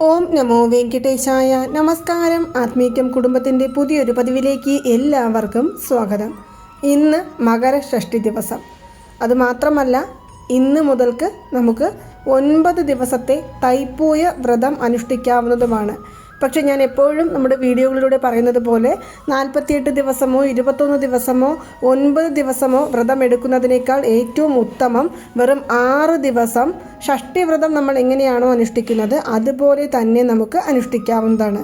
ഓം നമോ വെങ്കിടേശായ നമസ്കാരം. ആത്മീക്യം കുടുംബത്തിന്റെ പുതിയൊരു പതിവിലേക്ക് എല്ലാവർക്കും സ്വാഗതം. ഇന്ന് മകരഷ്ടി ദിവസം. അതുമാത്രമല്ല ഇന്ന് മുതൽക്ക് നമുക്ക് ഒൻപത് ദിവസത്തെ തൈപ്പൂയ വ്രതം അനുഷ്ഠിക്കാവുന്നതുമാണ്. പക്ഷേ ഞാൻ എപ്പോഴും നമ്മുടെ വീഡിയോകളിലൂടെ പറയുന്നത് പോലെ നാൽപ്പത്തിയെട്ട് ദിവസമോ ഇരുപത്തൊന്ന് ദിവസമോ ഒൻപത് ദിവസമോ വ്രതം എടുക്കുന്നതിനേക്കാൾ ഏറ്റവും ഉത്തമം വെറും ആറ് ദിവസം ഷഷ്ടി വ്രതം നമ്മൾ എങ്ങനെയാണോ അനുഷ്ഠിക്കുന്നത് അതുപോലെ തന്നെ നമുക്ക് അനുഷ്ഠിക്കാവുന്നതാണ്.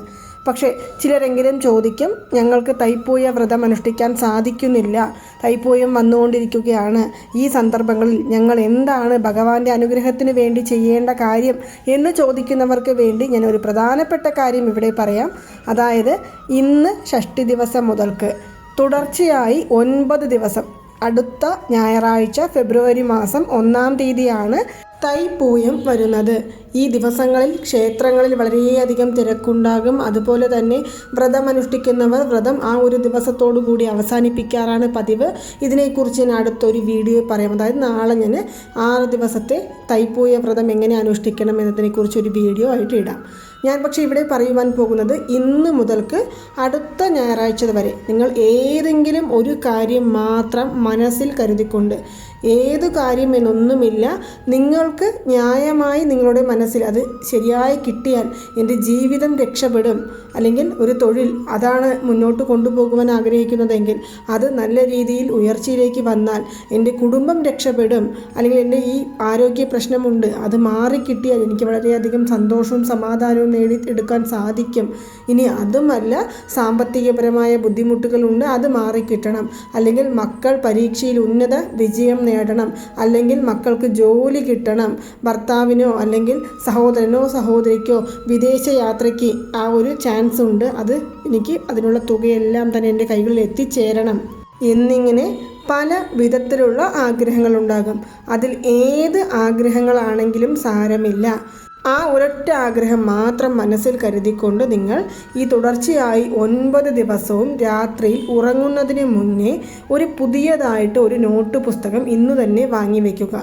പക്ഷേ ചിലരെങ്കിലും ചോദിക്കും ഞങ്ങൾക്ക് തൈപ്പൂയ വ്രതം അനുഷ്ഠിക്കാൻ സാധിക്കുന്നില്ല തൈപ്പൂയം വന്നുകൊണ്ടിരിക്കുകയാണ്. ഈ സന്ദർഭങ്ങളിൽ ഞങ്ങൾ എന്താണ് ഭഗവാന്റെ അനുഗ്രഹത്തിന് വേണ്ടി ചെയ്യേണ്ട കാര്യം എന്ന് ചോദിക്കുന്നവർക്ക് വേണ്ടി ഞാൻ ഒരു പ്രധാനപ്പെട്ട കാര്യം ഇവിടെ പറയാം. അതായത് ഇന്ന് ഷഷ്ടി ദിവസം മുതൽക്ക് തുടർച്ചയായി ഒൻപത് ദിവസം അടുത്ത ഞായറാഴ്ച ഫെബ്രുവരി മാസം ഒന്നാം തീയതിയാണ് തൈപ്പൂയം വരുന്നത്. ഈ ദിവസങ്ങളിൽ ക്ഷേത്രങ്ങളിൽ വളരെയധികം തിരക്കുണ്ടാകും. അതുപോലെ തന്നെ വ്രതം അനുഷ്ഠിക്കുന്നവർ വ്രതം ആ ഒരു ദിവസത്തോടു കൂടി അവസാനിപ്പിക്കാറാണ് പതിവ്. ഇതിനെക്കുറിച്ച് ഞാൻ അടുത്തൊരു വീഡിയോ പറയാം. അതായത് നാളെ ഞാൻ ആറ് ദിവസത്തെ തൈപ്പൂയ വ്രതം എങ്ങനെ അനുഷ്ഠിക്കണം എന്നതിനെക്കുറിച്ച് ഒരു വീഡിയോ ആയിട്ട് ഇടാം. ഞാൻ പക്ഷേ ഇവിടെ പറയുവാൻ പോകുന്നത് ഇന്ന് മുതൽക്ക് അടുത്ത ഞായറാഴ്ച വരെ നിങ്ങൾ ഏതെങ്കിലും ഒരു കാര്യം മാത്രം മനസ്സിൽ കരുതിക്കൊണ്ട് ഏത് കാര്യം എന്നൊന്നുമില്ല നിങ്ങൾക്ക് ന്യായമായി നിങ്ങളുടെ മനസ്സിൽ അത് ശരിയായി കിട്ടിയാൽ എന്റെ ജീവിതം രക്ഷപ്പെടും. അല്ലെങ്കിൽ ഒരു തൊഴിൽ അതാണ് മുന്നോട്ട് കൊണ്ടുപോകുവാൻ ആഗ്രഹിക്കുന്നതെങ്കിൽ അത് നല്ല രീതിയിൽ ഉയർച്ചയിലേക്ക് വന്നാൽ എന്റെ കുടുംബം രക്ഷപ്പെടും. അല്ലെങ്കിൽ എന്റെ ഈ ആരോഗ്യ പ്രശ്നമുണ്ട് അത് മാറിക്കിട്ടിയാൽ എനിക്ക് വളരെയധികം സന്തോഷവും സമാധാനവും നേടി എടുക്കാൻ സാധിക്കും. ഇനി അതുമല്ല സാമ്പത്തികപരമായ ബുദ്ധിമുട്ടുകളുണ്ട് അത് മാറിക്കിട്ടണം. അല്ലെങ്കിൽ മക്കൾ പരീക്ഷയിൽ ഉന്നത വിജയം നേടണം. അല്ലെങ്കിൽ മക്കൾക്ക് ജോലി കിട്ടണം. ഭർത്താവിനോ അല്ലെങ്കിൽ സഹോദരനോ സഹോദരിക്കോ വിദേശ യാത്രയ്ക്ക് ആ ഒരു ചാൻസ് ഉണ്ട്. അത് എനിക്ക് അതിനുള്ള തുകയെല്ലാം തന്നെ എന്റെ കൈകളിൽ എത്തിച്ചേരണം. എന്നിങ്ങനെ പല വിധത്തിലുള്ള ആഗ്രഹങ്ങളുണ്ടാകും അതിൽ ഏത് ആഗ്രഹങ്ങളാണെങ്കിലും സാരമില്ല. ആ ഒരൊറ്റ ആഗ്രഹം മാത്രം മനസ്സിൽ കരുതിക്കൊണ്ട് നിങ്ങൾ ഈ തുടർച്ചയായി ഒൻപത് ദിവസവും രാത്രിയിൽ ഉറങ്ങുന്നതിന് മുന്നേ ഒരു പുതിയതായിട്ട് ഒരു നോട്ട് പുസ്തകം ഇന്ന് തന്നെ വാങ്ങി വയ്ക്കുക.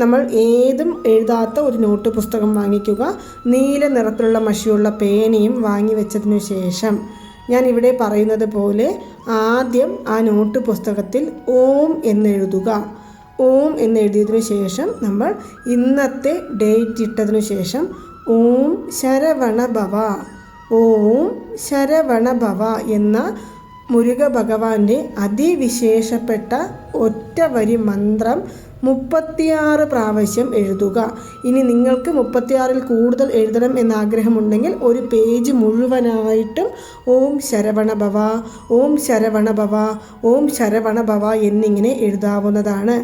നമ്മൾ ഏതും എഴുതാത്ത ഒരു നോട്ട് പുസ്തകം വാങ്ങിക്കുക. നീല നിറത്തിലുള്ള മഷിയുള്ള പേനയും വാങ്ങി വെച്ചതിനു ശേഷം ഞാൻ ഇവിടെ പറയുന്നത് പോലെ ആദ്യം ആ നോട്ട് പുസ്തകത്തിൽ ഓം എന്നെഴുതുക ഓം എന്നെഴുതിയതിനു ശേഷം നമ്മൾ ഇന്നത്തെ ഡേറ്റ് ഇട്ടതിനു ശേഷം ഓം ശരവണ ഭവ. ഓം ശരവണ ഭവ എന്ന മുരുക ഭഗവാന്റെ അതിവിശേഷപ്പെട്ട ഒറ്റ വരി മന്ത്രം മുപ്പത്തിയാറ് പ്രാവശ്യം എഴുതുക. ഇനി നിങ്ങൾക്ക് മുപ്പത്തിയാറിൽ കൂടുതൽ എഴുതണം എന്ന ആഗ്രഹമുണ്ടെങ്കിൽ ഒരു പേജ് മുഴുവനായിട്ടും ഓം ശരവണ ഭവ ഓം ശരവണ ഭവ ഓം ശരവണ ഭവ എന്നിങ്ങനെ എഴുതാവുന്നതാണ്.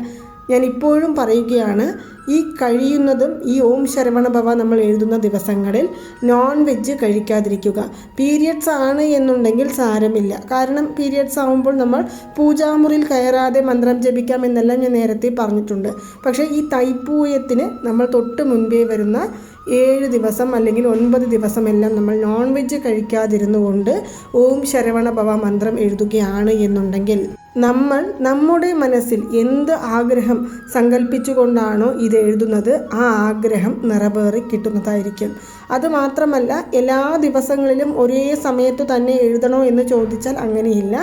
ഞാൻ ഇപ്പോഴും പറയുകയാണ് ഈ കഴിയുന്നതും ഈ ഓം ശരവണ ഭവ നമ്മൾ എഴുതുന്ന ദിവസങ്ങളിൽ നോൺ വെജ് കഴിക്കാതിരിക്കുക. പീരിയഡ്സ് ആണ് എന്നുണ്ടെങ്കിൽ സാരമില്ല. കാരണം പീരിയഡ്സ് ആകുമ്പോൾ നമ്മൾ പൂജാമുറിയിൽ കയറാതെ മന്ത്രം ജപിക്കാം എന്നെല്ലാം ഞാൻ നേരത്തെ പറഞ്ഞിട്ടുണ്ട്. പക്ഷേ ഈ തൈപ്പൂയത്തിന് നമ്മൾ തൊട്ട് മുൻപേ വരുന്ന ഏഴ് ദിവസം അല്ലെങ്കിൽ ഒൻപത് ദിവസമെല്ലാം നമ്മൾ നോൺ വെജ് കഴിക്കാതിരുന്നു കൊണ്ട് ഓം ശരവണ ഭവ മന്ത്രം എഴുതുകയാണ് എന്നുണ്ടെങ്കിൽ. നമ്മൾ നമ്മുടെ മനസ്സിൽ എന്ത് ആഗ്രഹം സങ്കല്പിച്ചുകൊണ്ടാണോ ഇത് എഴുതുന്നത് ആ ആഗ്രഹം നിറവേറി കിട്ടുന്നതായിരിക്കും. അതുമാത്രമല്ല എല്ലാ ദിവസങ്ങളിലും ഒരേ സമയത്ത് തന്നെ എഴുതണോ എന്ന് ചോദിച്ചാൽ അങ്ങനെയില്ല.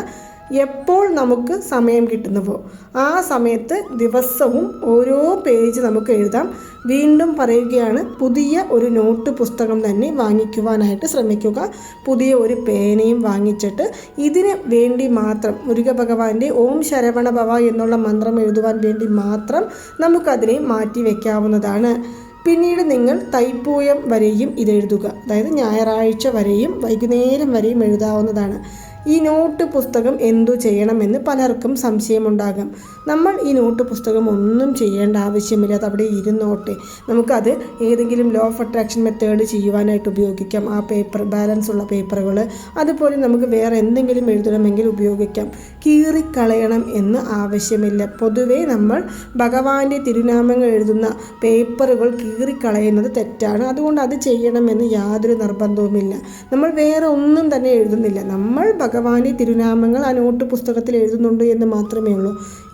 എപ്പോൾ നമുക്ക് സമയം കിട്ടുന്നുവോ? ആ സമയത്ത് ദിവസവും ഓരോ പേജ് നമുക്ക് എഴുതാം. വീണ്ടും പറയുകയാണ് പുതിയ ഒരു നോട്ട് പുസ്തകം തന്നെ വാങ്ങിക്കുവാനായിട്ട് ശ്രമിക്കുക. പുതിയ ഒരു പേനയും വാങ്ങിച്ചിട്ട് ഇതിന് വേണ്ടി മാത്രം മുരുക ഭഗവാന്റെ ഓം ശരവണ ഭവ എന്നുള്ള മന്ത്രം എഴുതുവാൻ വേണ്ടി മാത്രം നമുക്കതിനെ മാറ്റി വയ്ക്കാവുന്നതാണ് പിന്നീട് നിങ്ങൾ തൈപ്പൂയം വരെയും ഇത് എഴുതുക. അതായത് ഞായറാഴ്ച വരെയും വൈകുന്നേരം വരെയും എഴുതാവുന്നതാണ്. ഈ നോട്ട് പുസ്തകം എന്തു ചെയ്യണമെന്ന് പലർക്കും സംശയമുണ്ടാകാം. നമ്മൾ ഈ നോട്ട് പുസ്തകം ഒന്നും ചെയ്യേണ്ട ആവശ്യമില്ല. അത് അവിടെ ഇരുന്നോട്ടെ. നമുക്കത് ഏതെങ്കിലും ലോ ഓഫ് അട്രാക്ഷൻ മെത്തേഡ് ചെയ്യുവാനായിട്ട് ഉപയോഗിക്കാം. ആ പേപ്പർ ബാലൻസ് ഉള്ള പേപ്പറുകൾ അതുപോലെ നമുക്ക് വേറെ എന്തെങ്കിലും എഴുതണമെങ്കിൽ ഉപയോഗിക്കാം. കീറിക്കളയണം എന്ന് ആവശ്യമില്ല. പൊതുവേ നമ്മൾ ഭഗവാന്റെ തിരുനാമങ്ങൾ എഴുതുന്ന പേപ്പറുകൾ കീറിക്കളയുന്നത് തെറ്റാണ്. അതുകൊണ്ട് അത് ചെയ്യണമെന്ന് യാതൊരു നിർബന്ധവുമില്ല. നമ്മൾ വേറെ ഒന്നും തന്നെ എഴുതുന്നില്ല. നമ്മൾ ഭഗവാന്റെ തിരുനാമങ്ങൾ ആ നോട്ട് പുസ്തകത്തിൽ എഴുതുന്നുണ്ട് എന്ന് മാത്രമേ ഉള്ളൂ.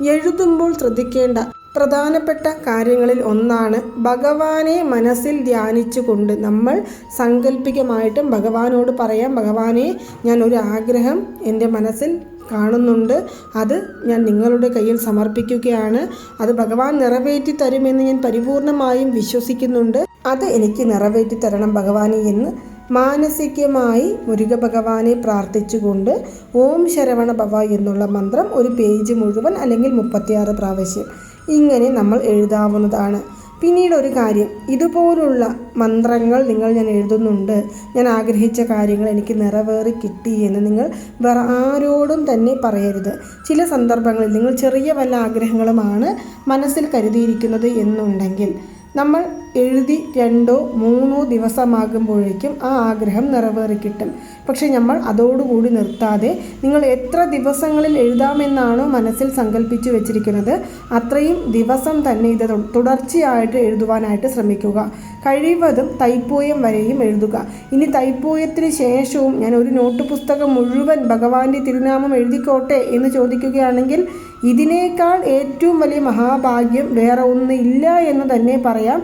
എഴുതുമ്പോൾ ശ്രദ്ധിക്കേണ്ട പ്രധാനപ്പെട്ട കാര്യങ്ങളിൽ ഒന്നാണ് ഭഗവാനെ മനസ്സിൽ ധ്യാനിച്ചുകൊണ്ട് നമ്മൾ സങ്കല്പികമായിട്ടും ഭഗവാനോട് പറയാം ഭഗവാനെ ഞാൻ ഒരു ആഗ്രഹം എന്റെ മനസ്സിൽ കാണുന്നുണ്ട്. അത് ഞാൻ നിങ്ങളുടെ കയ്യിൽ സമർപ്പിക്കുകയാണ്. അത് ഭഗവാൻ നിറവേറ്റി തരുമെന്ന് ഞാൻ പരിപൂർണമായും വിശ്വസിക്കുന്നുണ്ട്. അത് എനിക്ക് നിറവേറ്റി തരണം ഭഗവാനെ എന്ന് മാനസികമായി മുരുക ഭഗവാനെ പ്രാർത്ഥിച്ചുകൊണ്ട് ഓം ശരവണ ഭവ എന്നുള്ള മന്ത്രം ഒരു പേജ് മുഴുവൻ അല്ലെങ്കിൽ മുപ്പത്തിയാറ് പ്രാവശ്യം ഇങ്ങനെ നമ്മൾ എഴുതാവുന്നതാണ്. പിന്നീട് ഒരു കാര്യം ഇതുപോലുള്ള മന്ത്രങ്ങൾ നിങ്ങൾ ഞാൻ എഴുതുന്നുണ്ട് ഞാൻ ആഗ്രഹിച്ച കാര്യങ്ങൾ എനിക്ക് നിറവേറി കിട്ടി എന്ന് നിങ്ങൾ വേറെ ആരോടും തന്നെ പറയരുത്. ചില സന്ദർഭങ്ങളിൽ നിങ്ങൾ ചെറിയ വല്ല ആഗ്രഹങ്ങളുമാണ് മനസ്സിൽ കരുതിയിരിക്കുന്നത് എന്നുണ്ടെങ്കിൽ നമ്മൾ എഴുതി രണ്ടോ മൂന്നോ ദിവസമാകുമ്പോഴേക്കും ആ ആഗ്രഹം നിറവേറി കിട്ടും പക്ഷേ നമ്മൾ അതോടുകൂടി നിർത്താതെ നിങ്ങൾ എത്ര ദിവസങ്ങളിൽ എഴുതാമെന്നാണോ മനസ്സിൽ സങ്കല്പിച്ചു വെച്ചിരിക്കുന്നത്. അത്രയും ദിവസം തന്നെ ഇത് തുടർച്ചയായിട്ട് എഴുതുവാനായിട്ട് ശ്രമിക്കുക. കഴിവതും തൈപ്പൂയം വരെയും എഴുതുക. ഇനി തൈപ്പൂയത്തിന് ശേഷവും ഞാൻ ഒരു നോട്ട് പുസ്തകം മുഴുവൻ ഭഗവാന്റെ തിരുനാമം എഴുതിക്കോട്ടെ എന്ന് ചോദിക്കുകയാണെങ്കിൽ ഇതിനേക്കാൾ ഏറ്റവും വലിയ മഹാഭാഗ്യം വേറെ ഒന്നും ഇല്ല എന്ന് തന്നെ പറയാം.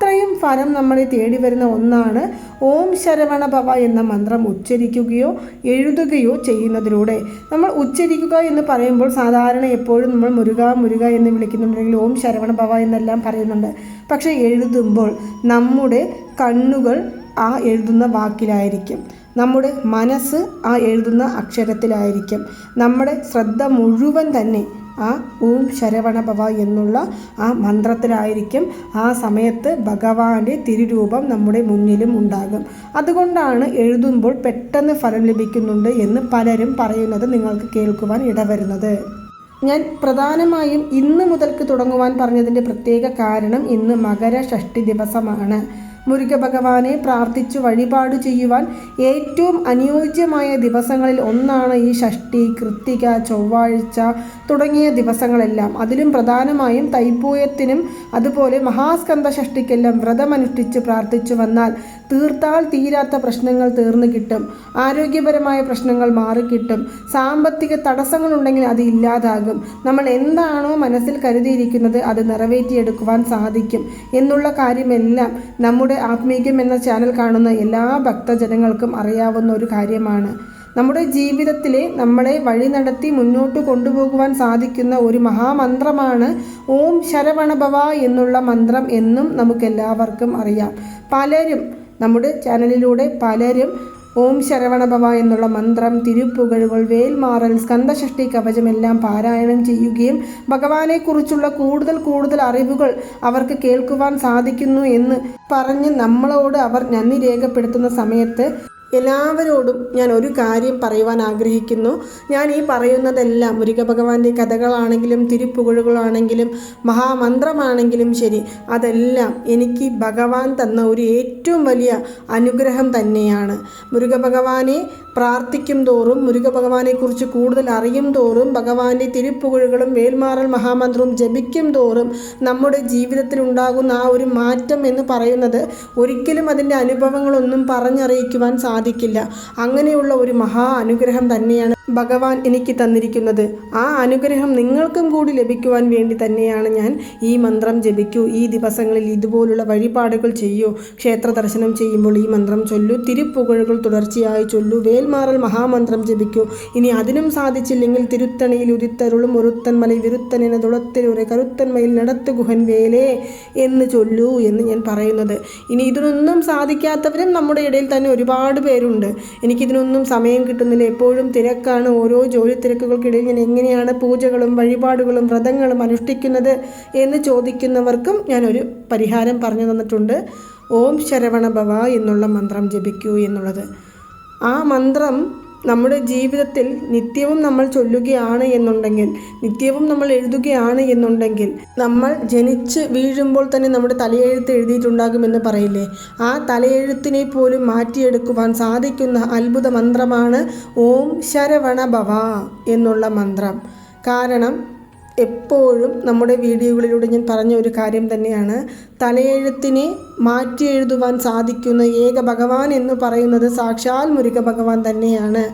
അത്രയും ഫലം നമ്മളെ തേടി വരുന്ന ഒന്നാണ് ഓം ശരവണ ഭവ എന്ന മന്ത്രം ഉച്ചരിക്കുകയോ എഴുതുകയോ ചെയ്യുന്നതിലൂടെ. നമ്മൾ ഉച്ചരിക്കുക എന്ന് പറയുമ്പോൾ സാധാരണ എപ്പോഴും നമ്മൾ മുരുക മുരുക എന്ന് വിളിക്കുന്നുണ്ടെങ്കിൽ ഓം ശരവണ ഭവ എന്നെല്ലാം പറയുന്നുണ്ട്. പക്ഷേ എഴുതുമ്പോൾ നമ്മുടെ കണ്ണുകൾ ആ എഴുതുന്ന വാക്കിലായിരിക്കും. നമ്മുടെ മനസ്സ് ആ എഴുതുന്ന അക്ഷരത്തിലായിരിക്കും. നമ്മുടെ ശ്രദ്ധ മുഴുവൻ തന്നെ ആ ഓം ശരവണഭവ എന്നുള്ള ആ മന്ത്രത്തിലായിരിക്കും ആ സമയത്ത് ഭഗവാന്റെ തിരുരൂപം നമ്മുടെ മുന്നിലും ഉണ്ടാകും. അതുകൊണ്ടാണ് എഴുതുമ്പോൾ പെട്ടെന്ന് ഫലം ലഭിക്കുന്നുണ്ട് എന്ന് പലരും പറയുന്നത് നിങ്ങൾക്ക് കേൾക്കുവാൻ ഇടവരുന്നത്. ഞാൻ പ്രധാനമായും ഇന്ന് മുതൽക്ക് തുടങ്ങുവാൻ പറഞ്ഞതിന്റെ പ്രത്യേക കാരണം ഇന്ന് മകര മകരഷഷ്ടി ദിവസമാണ്. മുരുക ഭഗവാനെ പ്രാർത്ഥിച്ചു വഴിപാട് ചെയ്യുവാൻ ഏറ്റവും അനുയോജ്യമായ ദിവസങ്ങളിൽ ഒന്നാണ് ഈ ഷഷ്ടി കൃത്തിക ചൊവ്വാഴ്ച തുടങ്ങിയ ദിവസങ്ങളെല്ലാം. അതിലും പ്രധാനമായും തൈപ്പൂയത്തിനും അതുപോലെ മഹാസ്കന്ധ ഷഷ്ടിക്കെല്ലാം വ്രതമനുഷ്ഠിച്ച് പ്രാർത്ഥിച്ചു വന്നാൽ തീർത്താൽ തീരാത്ത പ്രശ്നങ്ങൾ തീർന്നു കിട്ടും. ആരോഗ്യപരമായ പ്രശ്നങ്ങൾ മാറിക്കിട്ടും. സാമ്പത്തിക തടസ്സങ്ങളുണ്ടെങ്കിൽ അത് ഇല്ലാതാകും. നമ്മൾ എന്താണോ മനസ്സിൽ കരുതിയിരിക്കുന്നത് അത് നിറവേറ്റിയെടുക്കുവാൻ സാധിക്കും. എന്നുള്ള കാര്യമെല്ലാം നമ്മുടെ നമ്മുടെ ആത്മീകം എന്ന ചാനൽ കാണുന്ന എല്ലാ ഭക്തജനങ്ങൾക്കും അറിയാവുന്ന ഒരു കാര്യമാണ്. നമ്മുടെ ജീവിതത്തിലെ നമ്മളെ വഴി നടത്തി മുന്നോട്ട് കൊണ്ടുപോകുവാൻ സാധിക്കുന്ന ഒരു മഹാമന്ത്രമാണ് ഓം ശരവണഭവ എന്നുള്ള മന്ത്രം എന്നും നമുക്കെല്ലാവർക്കും അറിയാം. പലരും നമ്മുടെ ചാനലിലൂടെ പലരും ഓം ശരവണഭവ എന്നുള്ള മന്ത്രം തിരുപ്പുകഴുകൾ വേൽമാറൽ സ്കന്ദഷഷ്ടി കവചമെല്ലാം പാരായണം ചെയ്യുകയും ഭഗവാനെക്കുറിച്ചുള്ള കൂടുതൽ കൂടുതൽ അറിവുകൾ അവർക്ക് കേൾക്കുവാൻ സാധിക്കുന്നു എന്ന് പറഞ്ഞ് നമ്മളോട് അവർ നന്ദി രേഖപ്പെടുത്തുന്ന സമയത്ത് എല്ലാവരോടും ഞാൻ ഒരു കാര്യം പറയുവാൻ ആഗ്രഹിക്കുന്നു. ഞാൻ ഈ പറയുന്നതെല്ലാം മുരുക ഭഗവാന്റെ കഥകളാണെങ്കിലും തിരുപ്പുകഴുകളാണെങ്കിലും മഹാമന്ത്രമാണെങ്കിലും ശരി അതെല്ലാം എനിക്ക് ഭഗവാൻ തന്ന ഒരു ഏറ്റവും വലിയ അനുഗ്രഹം തന്നെയാണ്. മുരുക ഭഗവാനെ പ്രാർത്ഥിക്കും തോറും മുരുക ഭഗവാനെക്കുറിച്ച് കൂടുതൽ അറിയും തോറും ഭഗവാന്റെ തിരുപ്പുകഴുകളും വേൽമാറൽ മഹാമന്ത്രവും ജപിക്കും തോറും നമ്മുടെ ജീവിതത്തിൽ ഉണ്ടാകുന്ന ആ ഒരു മാറ്റം എന്ന് പറയുന്നത് ഒരിക്കലും അതിന്റെ അനുഭവങ്ങളൊന്നും പറഞ്ഞറിയിക്കുവാൻ സാധിക്കില്ല അങ്ങനെയുള്ള ഒരു മഹാ അനുഗ്രഹം തന്നെയാണ് ഭഗവാൻ എനിക്ക് തന്നിരിക്കുന്നത്. ആ അനുഗ്രഹം നിങ്ങൾക്കും കൂടി ലഭിക്കുവാൻ വേണ്ടി തന്നെയാണ് ഞാൻ ഈ മന്ത്രം ജപിക്കൂ. ഈ ദിവസങ്ങളിൽ ഇതുപോലുള്ള വഴിപാടുകൾ ചെയ്യൂ. ക്ഷേത്ര ദർശനം ചെയ്യുമ്പോൾ ഈ മന്ത്രം ചൊല്ലൂ. തിരുപ്പുകഴുകൾ തുടർച്ചയായി ചൊല്ലൂ. വേൽമാറൽ മഹാമന്ത്രം ജപിക്കൂ. ഇനി അതിനും സാധിച്ചില്ലെങ്കിൽ തിരുത്തണിയിൽ ഉരുത്തരുളും ഒരുത്തൻമല വിരുത്തൻ എന്ന തുളത്തിലൂടെ കരുത്തന്മയിൽ നടത്തു ഗുഹൻ വേലേ എന്ന് ചൊല്ലൂ എന്ന് ഞാൻ പറയുന്നത്. ഇനി ഇതിനൊന്നും സാധിക്കാത്തവരും നമ്മുടെ ഇടയിൽ തന്നെ ഒരുപാട് പേരുണ്ട്. എനിക്കിതിനൊന്നും സമയം കിട്ടുന്നില്ല. എപ്പോഴും തിരക്കാണ്. എന്താണ് ഓരോ ജോലി തിരക്കുകൾക്കിടയിൽ ഞാൻ എങ്ങനെയാണ് പൂജകളും വഴിപാടുകളും വ്രതങ്ങളും അനുഷ്ഠിക്കുന്നത് എന്ന് ചോദിക്കുന്നവർക്കും ഞാനൊരു പരിഹാരം പറഞ്ഞു തന്നിട്ടുണ്ട്. ഓം ശരവണഭവ എന്നുള്ള മന്ത്രം ജപിക്കൂ എന്നുള്ളത്. ആ മന്ത്രം നമ്മുടെ ജീവിതത്തിൽ നിത്യവും നമ്മൾ ചൊല്ലുകയാണ് എന്നുണ്ടെങ്കിൽ നിത്യവും നമ്മൾ എഴുതുകയാണ് എന്നുണ്ടെങ്കിൽ നമ്മൾ ജനിച്ച് വീഴുമ്പോൾ തന്നെ നമ്മുടെ തലയെഴുത്ത് എഴുതിയിട്ടുണ്ടാകുമെന്ന് പറയില്ലേ? ആ തലയെഴുത്തിനെ പോലും മാറ്റിയെടുക്കുവാൻ സാധിക്കുന്ന അത്ഭുത മന്ത്രമാണ് ഓം ശരവണ ഭവ എന്നുള്ള മന്ത്രം. കാരണം എപ്പോഴും നമ്മുടെ വീഡിയോകളിലൂടെ ഞാൻ പറഞ്ഞ ഒരു കാര്യം തന്നെയാണ്. തലയെഴുത്തിനെ മാറ്റി എഴുതുവാൻ സാധിക്കുന്ന ഏക ഭഗവാൻ എന്ന് പറയുന്നത് സാക്ഷാൽ മുരുക ഭഗവാൻ തന്നെയാണ്.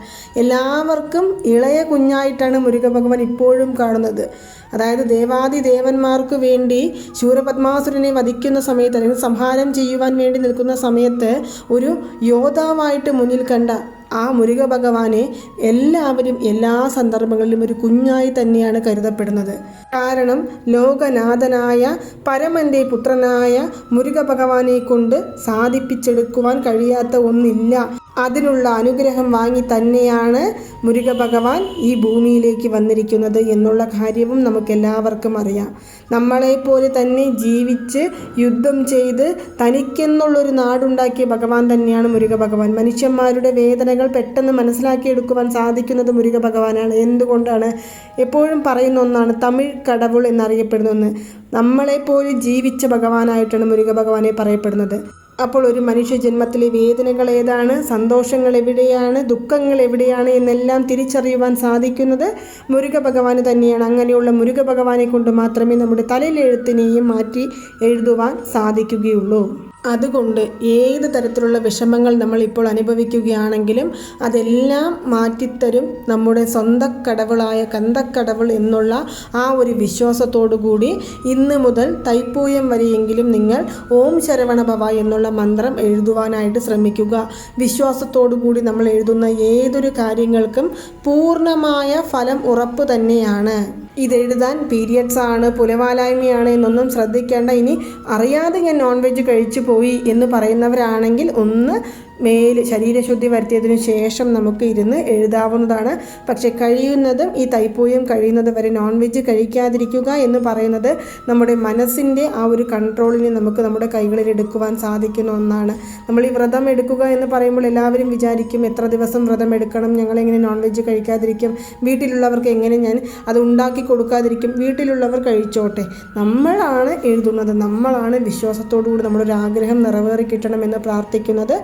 എല്ലാവർക്കും ഇളയ കുഞ്ഞായിട്ടാണ് മുരുക ഭഗവാൻ ഇപ്പോഴും കാണുന്നത്. അതായത് ദേവാദി ദേവന്മാർക്ക് വേണ്ടി ശൂരപത്മാസുരനെ വധിക്കുന്ന സമയത്ത് അല്ലെങ്കിൽ സംഹാരം ചെയ്യുവാൻ വേണ്ടി നിൽക്കുന്ന സമയത്ത് ഒരു യോദ്ധാവായിട്ട് മുന്നിൽ കണ്ട ആ മുരുക ഭഗവാനെ എല്ലാവരും എല്ലാ സന്ദർഭങ്ങളിലും ഒരു കുഞ്ഞായി തന്നെയാണ് കരുതപ്പെടുന്നത്. കാരണം ലോകനാഥനായ പരമന്റെ പുത്രനായ മുരുക ഭഗവാനെ കൊണ്ട് സാധിപ്പിച്ചെടുക്കുവാൻ കഴിയാത്ത ഒന്നില്ല. അതിനുള്ള അനുഗ്രഹം വാങ്ങി തന്നെയാണ് മുരുക ഭഗവാൻ ഈ ഭൂമിയിലേക്ക് വന്നിരിക്കുന്നത് എന്നുള്ള കാര്യവും നമുക്കെല്ലാവർക്കും അറിയാം. നമ്മളെപ്പോലെ തന്നെ ജീവിച്ച് യുദ്ധം ചെയ്ത് തനിക്കെന്നുള്ളൊരു നാടുണ്ടാക്കിയ ഭഗവാൻ തന്നെയാണ് മുരുക ഭഗവാൻ മനുഷ്യന്മാരുടെ വേദനകൾ പെട്ടെന്ന് മനസ്സിലാക്കിയെടുക്കുവാൻ സാധിക്കുന്നത് മുരുക ഭഗവാനാണ് എന്തുകൊണ്ടാണ്? എപ്പോഴും പറയുന്ന ഒന്നാണ് തമിഴ് കടവുൾ എന്നറിയപ്പെടുന്ന ഒന്ന്. നമ്മളെപ്പോലെ ജീവിച്ച ഭഗവാനായിട്ടാണ് മുരുക ഭഗവാനെ പറയപ്പെടുന്നത്. അപ്പോൾ ഒരു മനുഷ്യ ജന്മത്തിലെ വേദനകൾ ഏതാണ്? സന്തോഷങ്ങൾ എവിടെയാണ്? ദുഃഖങ്ങൾ എവിടെയാണ്? എന്നെല്ലാം തിരിച്ചറിയുവാൻ സാധിക്കുന്നത് മുരുക ഭഗവാന് തന്നെയാണ്. അങ്ങനെയുള്ള മുരുക ഭഗവാനെ കൊണ്ട് മാത്രമേ നമ്മുടെ തലയിലെഴുത്തിനെയും മാറ്റി എഴുതുവാൻ സാധിക്കുകയുള്ളൂ. അതുകൊണ്ട് ഏത് തരത്തിലുള്ള വിഷമങ്ങൾ നമ്മൾ ഇപ്പോൾ അനുഭവിക്കുകയാണെങ്കിലും അതെല്ലാം മാറ്റിത്തരും നമ്മുടെ സ്വന്തം കടവളായ കന്തക്കടവൾ എന്നുള്ള ആ ഒരു വിശ്വാസത്തോടു കൂടി ഇന്ന് മുതൽ തൈപ്പൂയം വരെയെങ്കിലും നിങ്ങൾ ഓം ശരവണ ഭവ എന്നുള്ള മന്ത്രം എഴുതുവാനായിട്ട് ശ്രമിക്കുക. വിശ്വാസത്തോടു കൂടി നമ്മൾ എഴുതുന്ന ഏതൊരു കാര്യങ്ങൾക്കും പൂർണമായ ഫലം ഉറപ്പ് തന്നെയാണ്. ഇതെഴുതാൻ പീരിയഡ്സ് ആണ് പുലവാലായ്മയാണ് എന്നൊന്നും ശ്രദ്ധിക്കേണ്ട. ഇനി അറിയാതെ ഞാൻ നോൺ വെജ് കഴിച്ചു പോയി എന്ന് പറയുന്നവരാണെങ്കിൽ ഒന്ന് മേൽ ശരീരശുദ്ധി വരുത്തിയതിനു ശേഷം നമുക്ക് ഇരുന്ന് എഴുതാവുന്നതാണ്. പക്ഷേ കഴിയുന്നതും ഈ തൈപ്പൂയം കഴിയുന്നത് വരെ നോൺ വെജ് കഴിക്കാതിരിക്കുക എന്ന് പറയുന്നത് നമ്മുടെ മനസ്സിന്റെ ആ ഒരു കൺട്രോളിനെ നമുക്ക് നമ്മുടെ കൈകളിൽ എടുക്കുവാൻ സാധിക്കുന്ന ഒന്നാണ്. നമ്മൾ ഈ വ്രതം എടുക്കുക എന്ന് പറയുമ്പോൾ എല്ലാവരും വിചാരിക്കും എത്ര ദിവസം വ്രതം എടുക്കണം ഞങ്ങളെങ്ങനെ നോൺ വെജ് കഴിക്കാതിരിക്കും വീട്ടിലുള്ളവർക്ക് എങ്ങനെ ഞാൻ അത് ഉണ്ടാക്കി കൊടുക്കാതിരിക്കും വീട്ടിലുള്ളവർ കഴിച്ചോട്ടെ. നമ്മളാണ് എഴുതുന്നത് നമ്മളാണ് വിശ്വാസത്തോടു കൂടി നമ്മുടെ ആഗ്രഹം നിറവേറി കിട്ടണമെന്ന് പ്രാർത്ഥിക്കുന്നത്.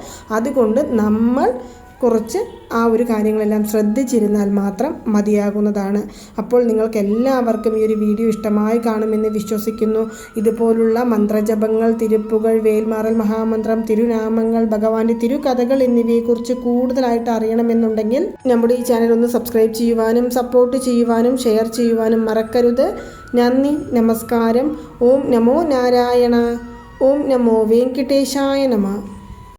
അതുകൊണ്ട് നമ്മൾ കുറച്ച് ആ ഒരു കാര്യങ്ങളെല്ലാം ശ്രദ്ധിച്ചിരുന്നാൽ മാത്രം മതിയാകുന്നതാണ്. അപ്പോൾ നിങ്ങൾക്ക് എല്ലാവർക്കും ഈ ഒരു വീഡിയോ ഇഷ്ടമായി കാണുമെന്ന് വിശ്വസിക്കുന്നു. ഇതുപോലുള്ള മന്ത്രജപങ്ങൾ തിരുപ്പുകൾ വേൽമാറൽ മഹാമന്ത്രം തിരുനാമങ്ങൾ ഭഗവാന്റെ തിരുകഥകൾ എന്നിവയെക്കുറിച്ച് കൂടുതലായിട്ട് അറിയണമെന്നുണ്ടെങ്കിൽ നമ്മുടെ ഈ ചാനൽ ഒന്ന് സബ്സ്ക്രൈബ് ചെയ്യുവാനും സപ്പോർട്ട് ചെയ്യുവാനും ഷെയർ ചെയ്യുവാനും മറക്കരുത്. നന്ദി നമസ്കാരം. ഓം നമോ നാരായണ. ഓം നമോ വെങ്കിട്ടേശായ നമ.